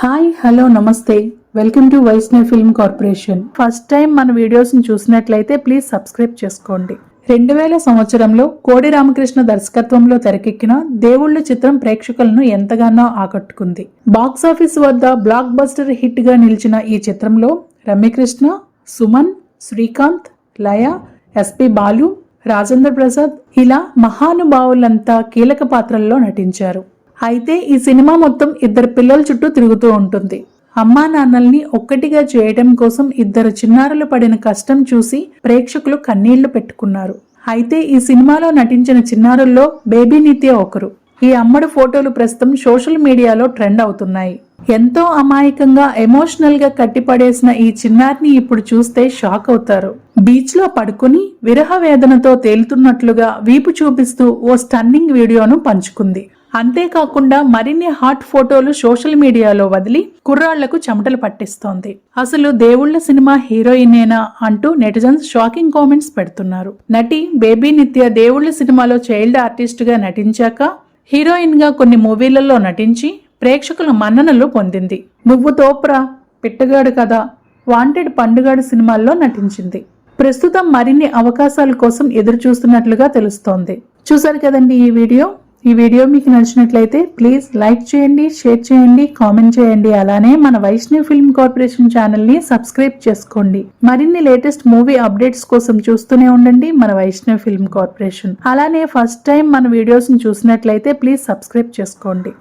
Hi hello నమస్తే. Welcome to Vaishnav film corporation first time మన వీడియోస్ని చూసినట్లయితే ప్లీజ్ సబ్స్క్రైబ్ చేసుకోండి. రెండు వేల సంవత్సరంలో కోడి రామకృష్ణ దర్శకత్వంలో తెరకెక్కిన దేవుళ్ళ చిత్రం ప్రేక్షకులను ఎంతగానో ఆకట్టుకుంది. బాక్స్ ఆఫీస్ వద్ద బ్లాక్ బస్టర్ హిట్గా నిలిచిన ఈ చిత్రంలో రమ్యకృష్ణ సుమన్ శ్రీకాంత్ లయ ఎస్పి బాలు రాజేంద్ర ప్రసాద్ ఇలా మహానుభావులంతా కీలక పాత్రల్లో నటించారు. అయితే ఈ సినిమా మొత్తం ఇద్దరు పిల్లల చుట్టూ తిరుగుతూ ఉంటుంది. అమ్మా నాన్నల్ని ఒక్కటిగా చేయడం కోసం ఇద్దరు చిన్నారులు పడిన కష్టం చూసి ప్రేక్షకులు కన్నీళ్ళు పెట్టుకున్నారు. అయితే ఈ సినిమాలో నటించిన చిన్నారుల్లో బేబీ నిత్య ఒకరు. ఈ అమ్మడు ఫోటోలు ప్రస్తుతం సోషల్ మీడియాలో ట్రెండ్ అవుతున్నాయి. ఎంతో అమాయకంగా ఎమోషనల్గా కట్టిపడేసిన ఈ చిన్నారిని ఇప్పుడు చూస్తే షాక్ అవుతారు. బీచ్లో పడుకుని విరహ వేదనతో తేలుతున్నట్లుగా వీపు చూపిస్తూ ఓ స్టన్నింగ్ వీడియోను పంచుకుంది. అంతేకాకుండా మరిన్ని హాట్ ఫోటోలు సోషల్ మీడియాలో వదిలి కుర్రాళ్ళకు చెమటలు పట్టిస్తోంది. అసలు దేవుళ్ళ సినిమా హీరోయినేనా అంటూ నెటిజన్స్ షాకింగ్ కామెంట్స్ పెడుతున్నారు. నటి బేబీ నిత్య దేవుళ్ళ సినిమాలో చైల్డ్ ఆర్టిస్ట్గా నటించాక హీరోయిన్గా కొన్ని మూవీలలో నటించి ప్రేక్షకుల మన్ననలు పొందింది. నువ్వు తోప్రా పిట్టగాడు కదా వాంటెడ్ పండుగాడు సినిమాల్లో నటించింది. ప్రస్తుతం మరిన్ని అవకాశాల కోసం ఎదురు చూస్తున్నట్లుగా తెలుస్తోంది. చూసారు కదండి ఈ వీడియో? ఈ వీడియో మీకు నచ్చినట్లయితే ప్లీజ్ లైక్ చేయండి షేర్ చేయండి కామెంట్ చేయండి. అలానే మన వైష్ణవ్ ఫిల్మ్ కార్పొరేషన్ ఛానల్ని సబ్స్క్రైబ్ చేసుకోండి. మరిన్ని లేటెస్ట్ మూవీ అప్డేట్స్ కోసం చూస్తూనే ఉండండి మన వైష్ణవ్ ఫిల్మ్ కార్పొరేషన్ అలానే ఫస్ట్ టైం మన వీడియోస్ని చూసినట్లయితే ప్లీజ్ సబ్స్క్రైబ్ చేసుకోండి.